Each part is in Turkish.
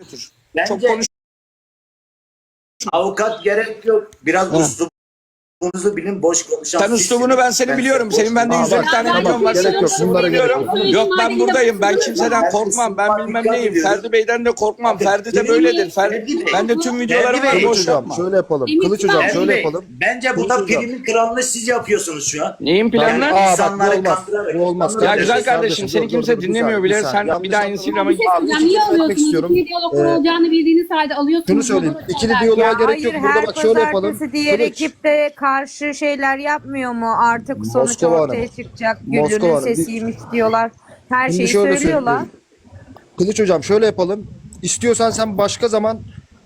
götür. Bence Çok konuş. avukat gerek yok. Biraz üslubunuzu bilin boş konuşan. Sen üslubunu ben seni biliyorum. Senin bende Aa, 150 bak, tane tamam, milyon var. gerek Senin yok, üslubunu bunlara gerek biliyorum. yok. Yok ben buradayım. Ben kimseden korkmam. Ben bilmem neyim. Ferdi Bey'den de korkmam. Ferdi de böyledir. Ferdi, ben de tüm videolarım var. Boş Kılıç hocam yapma. şöyle yapalım. Kılıç hocam şöyle yapalım. Bence burada primin kralını siz yapıyorsunuz şu an. Neyin planı? Yani Aa bak bu insanları olmaz. kandırarak- Bu olmaz. Ya Kardeşim, güzel kardeşim seni dur, kimse dur, dinlemiyor bile. saniye, Sen yanlış bir daha anladın. Instagram'a Bir şey söyleyeceğim. Niye alıyorsunuz? istiyorum. İkili diyaloglar Ee, olacağını bildiğiniz halde alıyorsunuz. Şunu söyleyeyim. İkili diyaloğa Ya gerek yok. Burada bak şöyle yapalım. pazartesi diğer Kılıç. ekip de karşı şeyler yapmıyor mu? Artık sonuç Moskova ortaya çıkacak. Moskova Gülünün. Bir- sesiymiş diyorlar. Her Şimdi şeyi şöyle söylüyorlar. söyleyeyim. Kılıç hocam şöyle yapalım. İstiyorsan sen başka zaman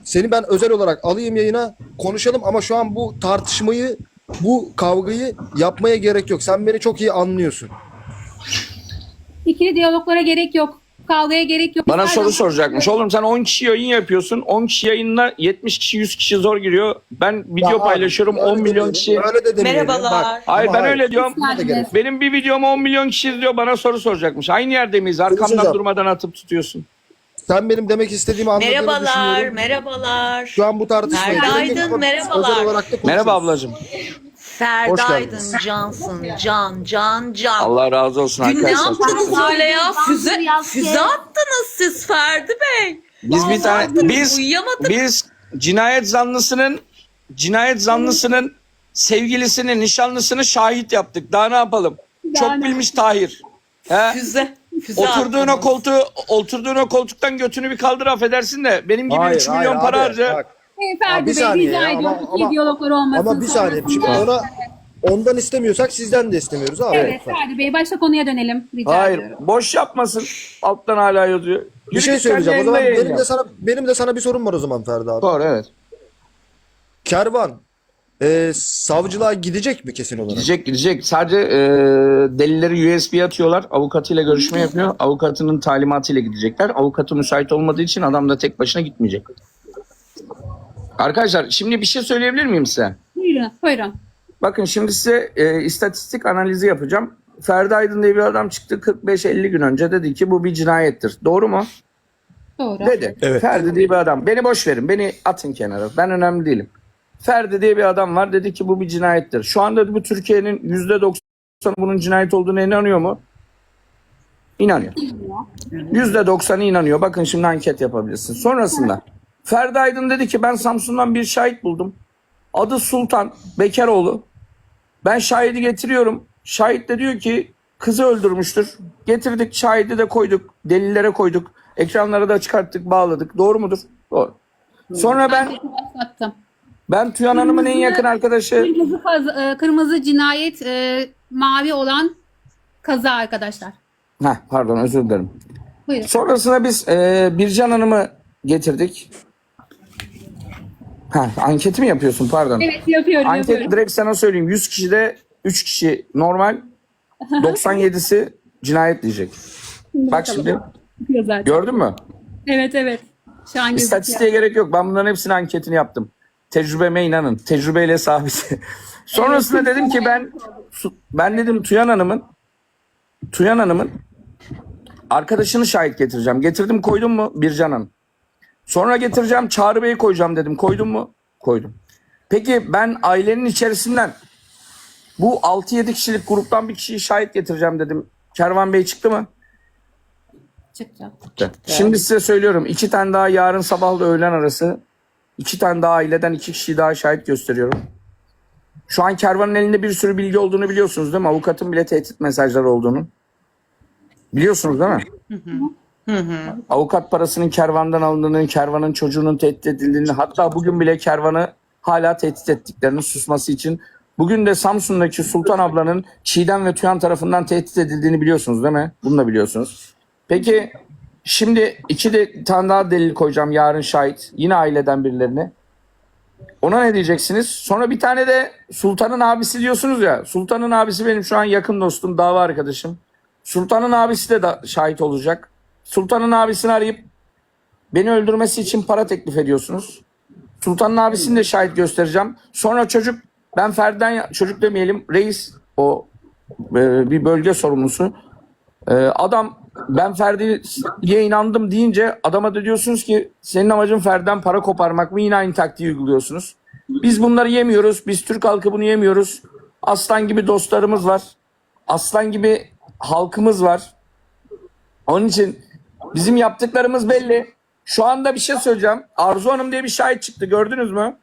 seni ben özel olarak alayım yayına konuşalım ama şu an bu tartışmayı bu kavgayı yapmaya gerek yok. Sen beni çok iyi anlıyorsun. İkili diyaloglara gerek yok. Kavgaya gerek yok. Bana Her soru zaman- soracakmış. Oğlum sen 10 kişi yayın yapıyorsun. 10 kişi yayınla 70 kişi 100 kişi zor giriyor. Ben video Ya abi, paylaşıyorum öyle 10 milyon demeyelim, kişi. Öyle de demeyelim. Merhabalar. Bak, Hayır ben öyle diyorum. Benim bir videomu 10 milyon kişi izliyor bana soru soracakmış. Aynı yerde miyiz? Arkamdan hocam. durmadan atıp tutuyorsun. Sen benim demek istediğimi anladığını Merhabalar, düşünüyorum. merhabalar. Şu an bu tartışmayı Özel Aydın, merhabalar. özel olarak da konuşuruz. Merhaba ablacığım. Ferdi Hoş Aydın, geldiniz. cansın, can, can, can. Allah razı olsun Dün ne arkadaşlar. yaptınız öyle ya? Füze, füze attınız siz Ferdi Bey. Biz bir tane biz Uyuyamadım. biz cinayet zanlısının cinayet zanlısının sevgilisini, nişanlısını şahit yaptık. Daha ne yapalım? Çok bilmiş Tahir. He? Füze, füze Oturduğun o attınız. koltuğu, oturduğun o koltuktan götünü bir kaldır affedersin de benim gibi Hayır, 3 hayır milyon para harca. bak. Ferdi Bey saniye rica ya, ediyorum. ama- diyaloglar olmasın. Ama bir saniye. Şimdi sonrasında- ona ondan istemiyorsak sizden de istemiyoruz abi. Evet Ferdi Bey başta konuya dönelim. Rica Hayır, ediyorum. boş yapmasın. Alttan hala yazıyor. Bir Yürü şey git söyleyeceğim. O zaman yayında benim yayın de yap. sana benim de sana bir sorum var o zaman Ferdi abi. Doğru evet. Kervan e, savcılığa gidecek mi kesin olarak? Gidecek gidecek. Sadece e, delilleri USB atıyorlar. Avukatıyla görüşme yapıyor. Avukatının talimatıyla gidecekler. Avukatı müsait olmadığı için adam da tek başına gitmeyecek. Arkadaşlar şimdi bir şey söyleyebilir miyim size? Buyurun. Buyurun. Bakın şimdi size e, istatistik analizi yapacağım. Ferdi Aydın diye bir adam çıktı 45-50 gün önce dedi ki bu bir cinayettir. Doğru mu? Doğru. Dedi. Evet. Ferdi diye bir adam. Beni boş verin. Beni atın kenara. Ben önemli değilim. Ferdi diye bir adam var. Dedi ki bu bir cinayettir. Şu anda bu Türkiye'nin %90'ı bunun cinayet olduğuna inanıyor mu? İnanıyor. %90'ı inanıyor. Bakın şimdi anket yapabilirsin. Sonrasında Ferdi Aydın dedi ki ben Samsun'dan bir şahit buldum. Adı Sultan Bekaroğlu. Ben şahidi getiriyorum. Şahit de diyor ki kızı öldürmüştür. Getirdik şahidi de koyduk. Delillere koyduk. Ekranlara da çıkarttık bağladık. Doğru mudur? Doğru. Sonra ben ben Tüyan Hanım'ın en yakın arkadaşı. Kırmızı, e, kırmızı cinayet e, mavi olan kaza arkadaşlar. Heh, pardon özür dilerim. Buyurun. Sonrasında biz e, Bircan Hanım'ı getirdik. Ha, anketi mi yapıyorsun pardon? Evet yapıyorum Anket yapıyorum. direkt sana söyleyeyim. 100 kişide 3 kişi normal. 97'si cinayet diyecek. Bak şimdi zaten. gördün mü? Evet evet. Şu an. İstatistiğe gerek yok. Ben bunların hepsinin anketini yaptım. Tecrübeme inanın. Tecrübeyle sabit. Sonrasında dedim ki ben ben dedim Tuyan Hanım'ın Tuyan Hanım'ın arkadaşını şahit getireceğim. Getirdim koydum mu? Bircan Hanım. Sonra getireceğim Çağrı Bey'i koyacağım dedim. Koydum mu? Koydum. Peki ben ailenin içerisinden bu 6-7 kişilik gruptan bir kişiyi şahit getireceğim dedim. Kervan Bey çıktı mı? Çıkacak. Şimdi size söylüyorum. iki tane daha yarın sabahla öğlen arası. iki tane daha aileden iki kişiyi daha şahit gösteriyorum. Şu an kervanın elinde bir sürü bilgi olduğunu biliyorsunuz değil mi? Avukatın bile tehdit mesajları olduğunu. Biliyorsunuz değil mi? Avukat parasının kervandan alındığını, kervanın çocuğunun tehdit edildiğini, hatta bugün bile kervanı hala tehdit ettiklerini susması için. Bugün de Samsun'daki Sultan ablanın Çiğdem ve Tüyan tarafından tehdit edildiğini biliyorsunuz değil mi? Bunu da biliyorsunuz. Peki şimdi iki de tane daha delil koyacağım yarın şahit. Yine aileden birilerini. Ona ne diyeceksiniz? Sonra bir tane de Sultan'ın abisi diyorsunuz ya. Sultan'ın abisi benim şu an yakın dostum, dava arkadaşım. Sultan'ın abisi de da şahit olacak. Sultan'ın abisini arayıp beni öldürmesi için para teklif ediyorsunuz. Sultan'ın abisini de şahit göstereceğim. Sonra çocuk ben Ferden çocuk demeyelim reis o e, bir bölge sorumlusu. E, adam ben Ferdi'ye inandım deyince adama da diyorsunuz ki senin amacın Ferdi'den para koparmak mı? Yine aynı taktiği uyguluyorsunuz. Biz bunları yemiyoruz. Biz Türk halkı bunu yemiyoruz. Aslan gibi dostlarımız var. Aslan gibi halkımız var. Onun için bizim yaptıklarımız belli. Şu anda bir şey söyleyeceğim. Arzu Hanım diye bir şahit çıktı. Gördünüz mü?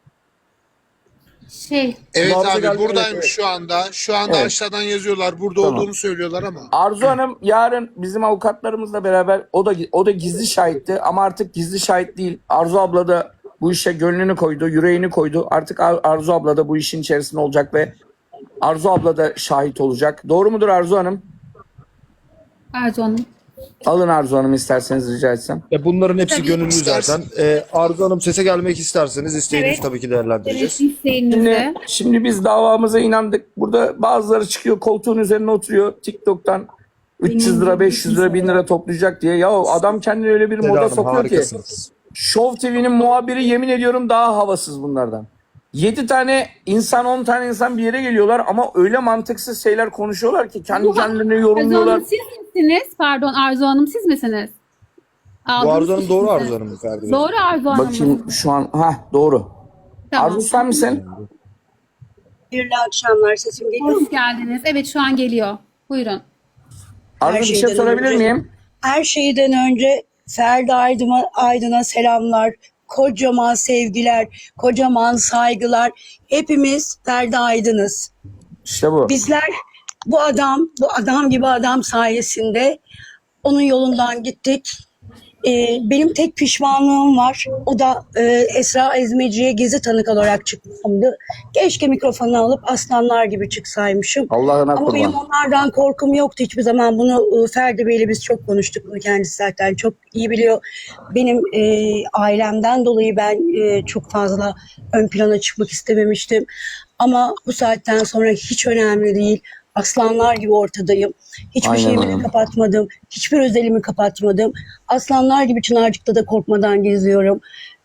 Şey, Evet Marza abi geldi, buradaymış evet, evet. şu anda. Şu anda Evet. aşağıdan yazıyorlar. Burada Tamam. olduğunu söylüyorlar ama. Arzu Hanım yarın bizim avukatlarımızla beraber o da o da gizli şahitti ama artık gizli şahit değil. Arzu abla da bu işe gönlünü koydu, yüreğini koydu. Artık Ar- Arzu abla da bu işin içerisinde olacak ve Arzu abla da şahit olacak. Doğru mudur Arzu Hanım? Arzu Hanım. Alın Arzu Hanım isterseniz rica etsem. E bunların hepsi Tabii. gönüllü İstersen. zaten. E, Arzu Hanım sese gelmek isterseniz isteğinizi Evet. tabii ki değerlendireceğiz. Şimdi, İsteğinizde. şimdi biz davamıza inandık. Burada bazıları çıkıyor koltuğun üzerine oturuyor TikTok'tan 300 lira 500 lira 1000 lira toplayacak diye. Ya adam kendini öyle bir Seda moda Hanım, sokuyor ki. harikasınız. Show TV'nin muhabiri yemin ediyorum daha havasız bunlardan. 7 tane insan 10 tane insan bir yere geliyorlar ama öyle mantıksız şeyler konuşuyorlar ki kendi Bu- kendilerini Arzu yorumluyorlar. Hanım siz misiniz? Pardon Arzu Hanım siz misiniz? Bu Arzu Hanım doğru misiniz? Arzu Hanım Ferdi Bey. Doğru Arzu Hanım. mı? Bakayım şu an ha doğru. Tamam. Arzu sen misin? Hayırlı akşamlar sesim geliyor mu? Hoş geldiniz. Evet şu an geliyor. Buyurun. Arzu bir şey şeyden sorabilir önce- miyim? Her şeyden önce Ferdi Aydın'a, Aydın'a selamlar, kocaman sevgiler, kocaman saygılar. Hepimiz Ferdi Aydın'ız. İşte bu. Bizler bu adam, bu adam gibi adam sayesinde onun yolundan gittik. Ee, benim tek pişmanlığım var. O da e, Esra Ezmeci'ye gezi tanık olarak çıkmamdı. Keşke mikrofonu alıp aslanlar gibi çıksaymışım. Allah'ına Ama benim kurban. onlardan korkum yoktu hiçbir zaman. Bunu e, Ferdi Bey'le biz çok konuştuk. Bunu kendisi zaten çok iyi biliyor. Benim e, ailemden dolayı ben e, çok fazla ön plana çıkmak istememiştim. Ama bu saatten sonra hiç önemli değil. Aslanlar gibi ortadayım. Hiçbir Aynen şeyimi öyle. kapatmadım. Hiçbir özelimi kapatmadım. Aslanlar gibi Çınarcık'ta da korkmadan geziyorum.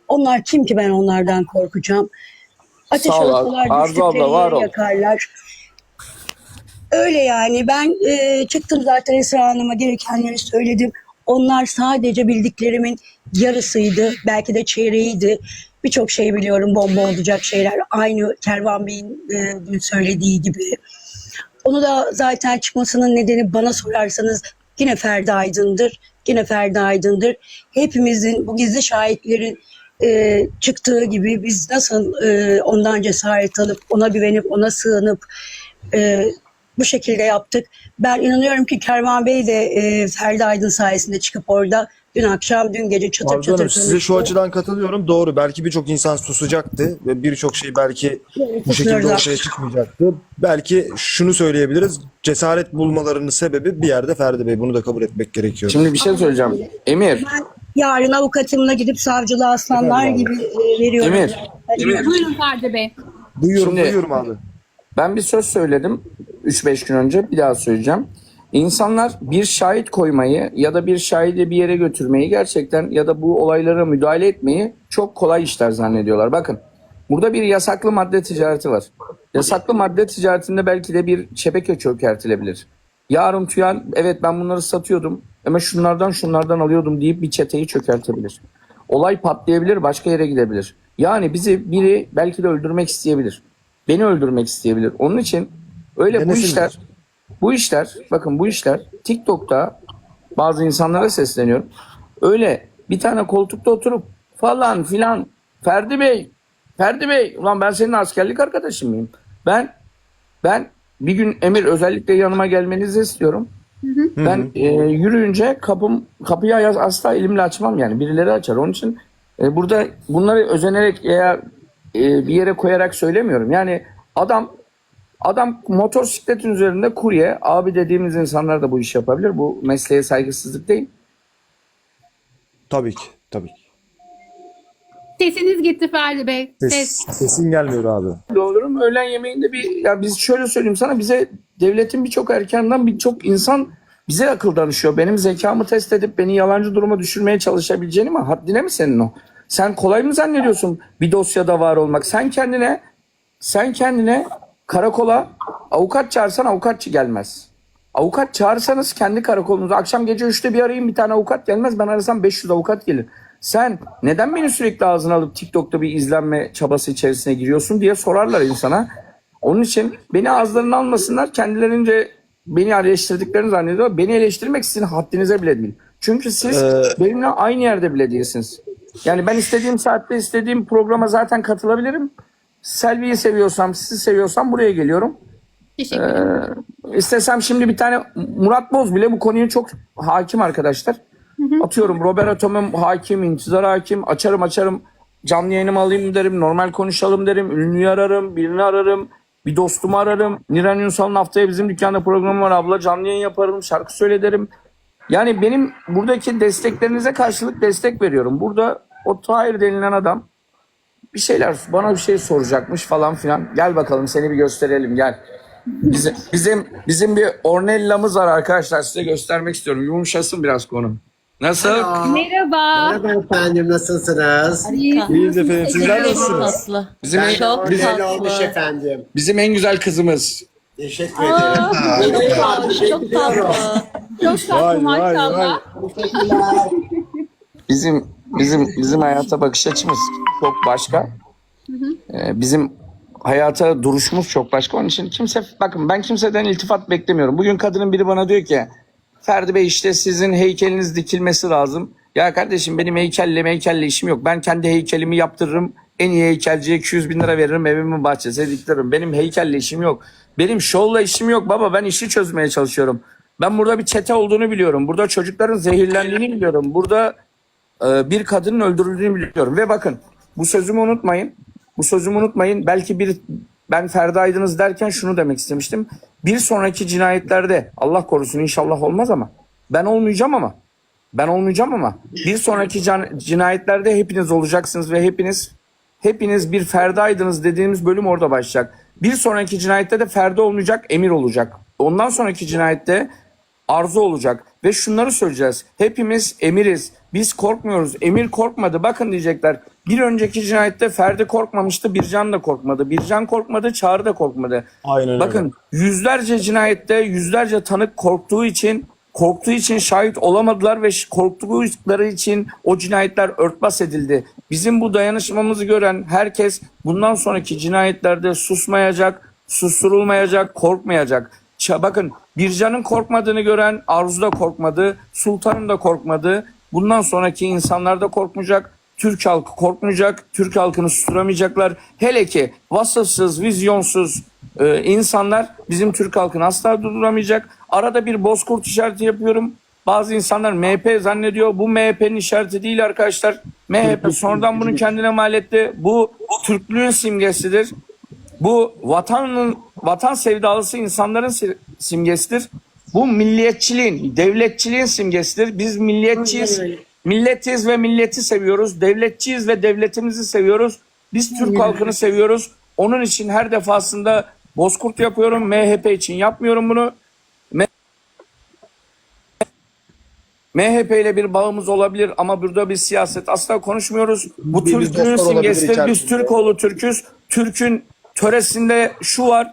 Onlar kim ki ben onlardan korkacağım? Ateş Sağ ol, olsalar Arzu abla, düştükleri var yeri ol. yakarlar. Öyle yani ben e, çıktım zaten Esra Hanım'a gerekenleri söyledim. Onlar sadece bildiklerimin yarısıydı. Belki de çeyreğiydi. Birçok şey biliyorum bomba olacak şeyler. Aynı Kervan Bey'in e, dün söylediği gibi. Onu da zaten çıkmasının nedeni bana sorarsanız yine Ferdi Aydın'dır. Yine Ferdi Aydın'dır. Hepimizin bu gizli şahitlerin e, çıktığı gibi biz nasıl e, ondan cesaret alıp ona güvenip ona sığınıp e, bu şekilde yaptık. Ben inanıyorum ki Kervan Bey de e, Ferdi Aydın sayesinde çıkıp orada dün akşam, dün gece çatır Arzu çatır Hanım size şu açıdan katılıyorum. Doğru. Belki birçok insan susacaktı ve birçok şey belki bu şekilde ortaya çıkmayacaktı. Belki şunu söyleyebiliriz. Cesaret bulmalarının sebebi bir yerde Ferdi Bey. Bunu da kabul etmek gerekiyor. Şimdi bir şey söyleyeceğim. Emir. Ben yarın avukatımla gidip savcılığa aslanlar gibi e, veriyorum. Emir. Hadi Emir. Buyurun Ferdi Bey. Duyuyorum Şimdi- duyuyorum abi. Ben bir söz söyledim 3-5 gün önce bir daha söyleyeceğim. İnsanlar bir şahit koymayı ya da bir şahidi bir yere götürmeyi gerçekten ya da bu olaylara müdahale etmeyi çok kolay işler zannediyorlar. Bakın burada bir yasaklı madde ticareti var. Yasaklı madde ticaretinde belki de bir şebeke çökertilebilir. Yarın Tüyan evet ben bunları satıyordum ama şunlardan şunlardan alıyordum deyip bir çeteyi çökertebilir. Olay patlayabilir başka yere gidebilir. Yani bizi biri belki de öldürmek isteyebilir. Beni öldürmek isteyebilir. Onun için öyle bu Denesinler. işler bu işler bakın bu işler TikTok'ta bazı insanlara sesleniyorum. Öyle bir tane koltukta oturup falan filan Ferdi Bey Ferdi Bey ulan ben senin askerlik arkadaşın mıyım? Ben ben bir gün Emir özellikle yanıma gelmenizi istiyorum. Ben e, yürüyünce kapım kapıyı asla elimle açmam yani birileri açar. Onun için e, burada bunları özenerek veya e, bir yere koyarak söylemiyorum. Yani adam adam motosikletin üzerinde kurye abi dediğimiz insanlar da bu işi yapabilir. Bu mesleğe saygısızlık değil. Tabii ki. Tabii ki. Sesiniz gitti Ferdi Bey. Ses, Ses. sesin gelmiyor abi. Olurum öğlen yemeğinde bir ya biz şöyle söyleyeyim sana bize devletin birçok erkenden birçok insan bize akıl danışıyor. Benim zekamı test edip beni yalancı duruma düşürmeye çalışabileceğini mi? Haddine mi senin o? Sen kolay mı zannediyorsun bir dosyada var olmak? Sen kendine sen kendine karakola avukat çağırsan avukatçı gelmez. Avukat çağırsanız kendi karakolunuza akşam gece 3'te bir arayın bir tane avukat gelmez. Ben arasam 500 avukat gelir. Sen neden beni sürekli ağzına alıp TikTok'ta bir izlenme çabası içerisine giriyorsun diye sorarlar insana. Onun için beni ağızlarına almasınlar. Kendilerince beni eleştirdiklerini zannediyor. Beni eleştirmek sizin haddinize bile değil. Çünkü siz benimle aynı yerde bile değilsiniz. Yani ben istediğim saatte istediğim programa zaten katılabilirim. Selvi'yi seviyorsam, sizi seviyorsam buraya geliyorum. Teşekkür ederim. İstesem şimdi bir tane Murat Boz bile bu konuya çok hakim arkadaşlar. Atıyorum Robert Atom'um hakim, intizar hakim. Açarım açarım canlı yayınımı alayım derim. Normal konuşalım derim. Ünlüyü ararım, birini ararım. Bir dostumu ararım. Niran Ünsal'ın haftaya bizim dükkanda programı var. Abla canlı yayın yaparım, şarkı söylerim. Yani benim buradaki desteklerinize karşılık destek veriyorum. Burada o Tahir denilen adam bir şeyler bana bir şey soracakmış falan filan. Gel bakalım seni bir gösterelim gel. Bizim bizim bizim bir Ornella'mız var arkadaşlar size göstermek istiyorum. Yumuşasın biraz konu. Nasıl? Merhaba. Merhaba efendim nasılsınız? İyiyiz efendim. Sizler nasılsınız? Bizim en, Çok Ornella olmuş efendim. bizim en güzel kızımız. Teşekkür ederim. Çok tatlı. Çok tatlı. Çok tatlı maşallah. Bizim bizim bizim hayata bakış açımız çok başka. Ee, bizim hayata duruşumuz çok başka. Onun için kimse bakın ben kimseden iltifat beklemiyorum. Bugün kadının biri bana diyor ki Ferdi Bey işte sizin heykeliniz dikilmesi lazım. Ya kardeşim benim heykelle heykelle işim yok. Ben kendi heykelimi yaptırırım. En iyi heykelciye 200 bin lira veririm evimin bahçesine diktiririm. Benim heykelle işim yok. Benim şovla işim yok baba. Ben işi çözmeye çalışıyorum. Ben burada bir çete olduğunu biliyorum. Burada çocukların zehirlendiğini biliyorum. Burada e, bir kadının öldürüldüğünü biliyorum. Ve bakın bu sözümü unutmayın. Bu sözümü unutmayın. Belki bir ben Ferdi Aydınız derken şunu demek istemiştim. Bir sonraki cinayetlerde Allah korusun inşallah olmaz ama ben olmayacağım ama ben olmayacağım ama bir sonraki cinayetlerde hepiniz olacaksınız ve hepiniz hepiniz bir Ferdi Aydınız dediğimiz bölüm orada başlayacak. Bir sonraki cinayette de Ferdi olmayacak, Emir olacak. Ondan sonraki cinayette arzu olacak ve şunları söyleyeceğiz. Hepimiz emiriz. Biz korkmuyoruz. Emir korkmadı. Bakın diyecekler. Bir önceki cinayette Ferdi korkmamıştı. Bircan da korkmadı. Bircan korkmadı. Çağrı da korkmadı. Aynen öyle. Bakın yüzlerce cinayette yüzlerce tanık korktuğu için korktuğu için şahit olamadılar ve korktukları için o cinayetler örtbas edildi. Bizim bu dayanışmamızı gören herkes bundan sonraki cinayetlerde susmayacak, susturulmayacak, korkmayacak. Bakın Bircan'ın korkmadığını gören Arzu da korkmadı, Sultan'ın da korkmadı. Bundan sonraki insanlar da korkmayacak. Türk halkı korkmayacak, Türk halkını susturamayacaklar. Hele ki vasıfsız, vizyonsuz e, insanlar bizim Türk halkını asla durduramayacak. Arada bir bozkurt işareti yapıyorum. Bazı insanlar MHP zannediyor. Bu MHP'nin işareti değil arkadaşlar. MHP sonradan bunu kendine mal etti. Bu Türklüğün simgesidir. Bu vatanın vatan sevdalısı insanların si- simgesidir. Bu milliyetçiliğin, devletçiliğin simgesidir. Biz milliyetçiyiz. Milletiz ve milleti seviyoruz. Devletçiyiz ve devletimizi seviyoruz. Biz Türk halkını seviyoruz. Onun için her defasında bozkurt yapıyorum. MHP için yapmıyorum bunu. MHP ile bir bağımız olabilir ama burada bir siyaset asla konuşmuyoruz. Bu olabilir simgesidir. Biz. Türkoğlu Türk'üz. Türk'ün töresinde şu var.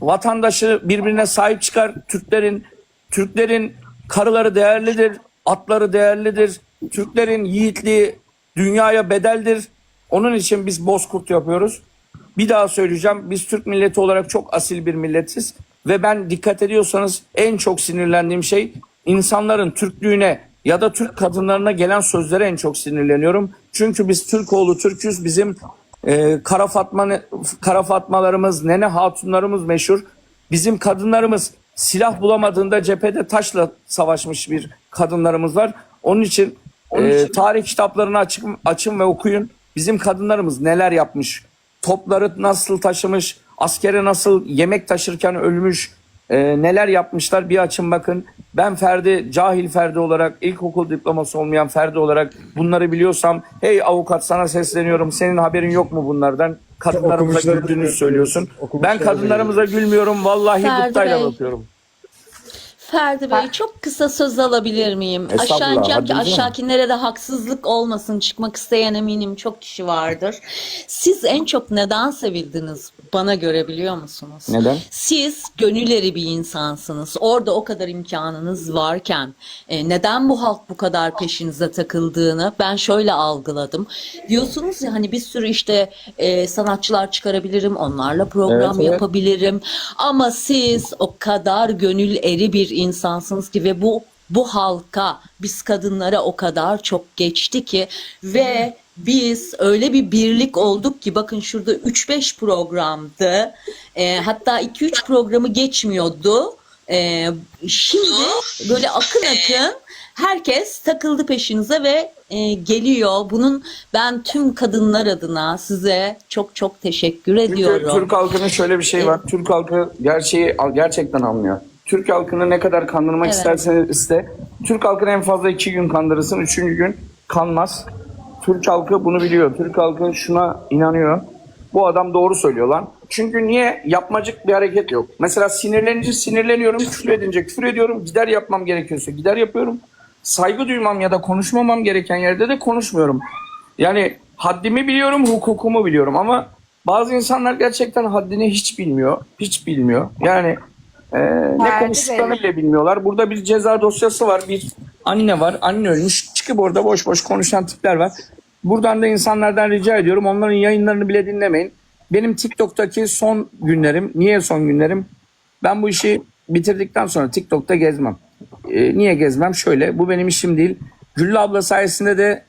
Vatandaşı birbirine sahip çıkar. Türklerin Türklerin karıları değerlidir, atları değerlidir. Türklerin yiğitliği dünyaya bedeldir. Onun için biz bozkurt yapıyoruz. Bir daha söyleyeceğim. Biz Türk milleti olarak çok asil bir milletiz. Ve ben dikkat ediyorsanız en çok sinirlendiğim şey insanların Türklüğüne ya da Türk kadınlarına gelen sözlere en çok sinirleniyorum. Çünkü biz Türkoğlu Türk'üz. Bizim e, Kara, Fatma, Kara Fatmalarımız, Nene Hatunlarımız meşhur. Bizim kadınlarımız silah bulamadığında cephede taşla savaşmış bir kadınlarımız var. Onun için, e, tarih kitaplarını açın, açın ve okuyun. Bizim kadınlarımız neler yapmış, topları nasıl taşımış, askere nasıl yemek taşırken ölmüş, e, neler yapmışlar bir açın bakın. Ben Ferdi, cahil Ferdi olarak, ilkokul diploması olmayan Ferdi olarak bunları biliyorsam, hey avukat sana sesleniyorum, senin haberin yok mu bunlardan? Kadınlarımıza güldüğünü söylüyorsun. Ben kadınlarımıza gülmüyorum, vallahi Ferdi gıptayla Bey. bakıyorum. Ferdi Bey çok kısa söz alabilir miyim? Aşağı ineceğim ki canım. aşağıdakilere de haksızlık olmasın. Çıkmak isteyen eminim çok kişi vardır. Siz en çok neden sevildiniz bana göre biliyor musunuz? Neden? Siz gönülleri bir insansınız. Orada o kadar imkanınız varken e, neden bu halk bu kadar peşinize takıldığını ben şöyle algıladım. Diyorsunuz ya hani bir sürü işte e, sanatçılar çıkarabilirim, onlarla program Evet, evet. yapabilirim. Ama siz o kadar gönül eri bir insansınız ki ve bu bu halka biz kadınlara o kadar çok geçti ki ve biz öyle bir birlik olduk ki bakın şurada 3-5 programdı. E, hatta 2-3 programı geçmiyordu. E, şimdi böyle akın akın herkes takıldı peşinize ve e, geliyor. Bunun ben tüm kadınlar adına size çok çok teşekkür Çünkü ediyorum. Türk halkının şöyle bir şey var. Türk halkı gerçeği gerçekten anlıyor. Türk halkını ne kadar kandırmak Evet. isterseniz iste. Türk halkını en fazla iki gün kandırırsın. Üçüncü gün kanmaz. Türk halkı bunu biliyor. Türk halkı şuna inanıyor. Bu adam doğru söylüyor lan. Çünkü niye? Yapmacık bir hareket yok. Mesela sinirlenince sinirleniyorum, küfür edince küfür ediyorum. Gider yapmam gerekiyorsa gider yapıyorum. Saygı duymam ya da konuşmamam gereken yerde de konuşmuyorum. Yani haddimi biliyorum, hukukumu biliyorum ama bazı insanlar gerçekten haddini hiç bilmiyor. Hiç bilmiyor. Yani e, ne konuştuklarını bile bilmiyorlar. Burada bir ceza dosyası var. Bir anne var. Anne ölmüş. Çıkıp orada boş boş konuşan tipler var. Buradan da insanlardan rica ediyorum. Onların yayınlarını bile dinlemeyin. Benim TikTok'taki son günlerim. Niye son günlerim? Ben bu işi bitirdikten sonra TikTok'ta gezmem. E, niye gezmem? Şöyle. Bu benim işim değil. Güllü abla sayesinde de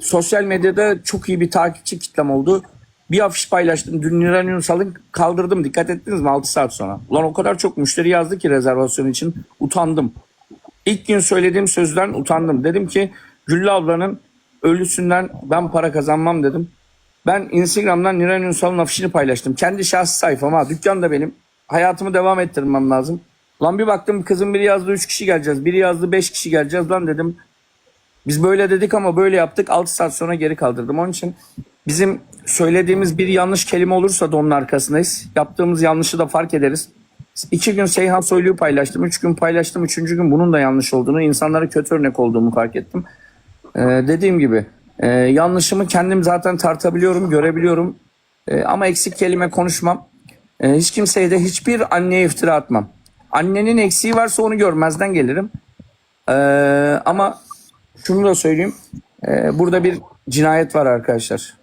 sosyal medyada çok iyi bir takipçi kitlem oldu. Bir afiş paylaştım. Dün Niran Ünsal'ın kaldırdım. Dikkat ettiniz mi? 6 saat sonra. Ulan o kadar çok müşteri yazdı ki rezervasyon için. Utandım. İlk gün söylediğim sözden utandım. Dedim ki Güllü ablanın ölüsünden ben para kazanmam dedim. Ben Instagram'dan Niran Ünsal'ın afişini paylaştım. Kendi şahsi sayfam ha. Dükkan da benim. Hayatımı devam ettirmem lazım. Lan bir baktım kızım biri yazdı 3 kişi geleceğiz. Biri yazdı 5 kişi geleceğiz. Lan dedim biz böyle dedik ama böyle yaptık. 6 saat sonra geri kaldırdım. Onun için bizim söylediğimiz bir yanlış kelime olursa da onun arkasındayız. Yaptığımız yanlışı da fark ederiz. İki gün Seyhan Soylu'yu paylaştım. Üç gün paylaştım. Üçüncü gün bunun da yanlış olduğunu, insanlara kötü örnek olduğumu fark ettim. Ee, dediğim gibi e, yanlışımı kendim zaten tartabiliyorum, görebiliyorum. Ee, ama eksik kelime konuşmam. Ee, hiç kimseye de hiçbir anneye iftira atmam. Annenin eksiği varsa onu görmezden gelirim. Ee, ama şunu da söyleyeyim. Ee, burada bir cinayet var arkadaşlar.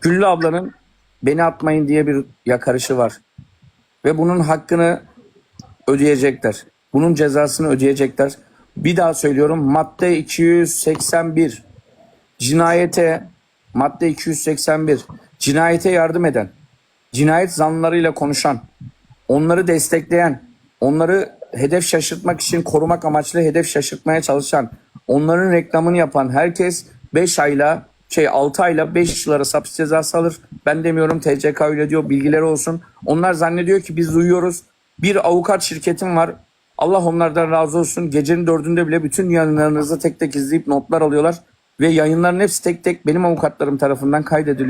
Güllü ablanın beni atmayın diye bir yakarışı var. Ve bunun hakkını ödeyecekler. Bunun cezasını ödeyecekler. Bir daha söylüyorum madde 281 cinayete madde 281 cinayete yardım eden, cinayet zanlılarıyla konuşan, onları destekleyen, onları hedef şaşırtmak için korumak amaçlı hedef şaşırtmaya çalışan, onların reklamını yapan herkes 5 ayla şey 6 ayla 5 yıl arası hapis cezası alır. Ben demiyorum TCK öyle diyor bilgileri olsun. Onlar zannediyor ki biz duyuyoruz. Bir avukat şirketim var. Allah onlardan razı olsun. Gecenin dördünde bile bütün yayınlarınızı tek tek izleyip notlar alıyorlar. Ve yayınların hepsi tek tek benim avukatlarım tarafından kaydediliyor.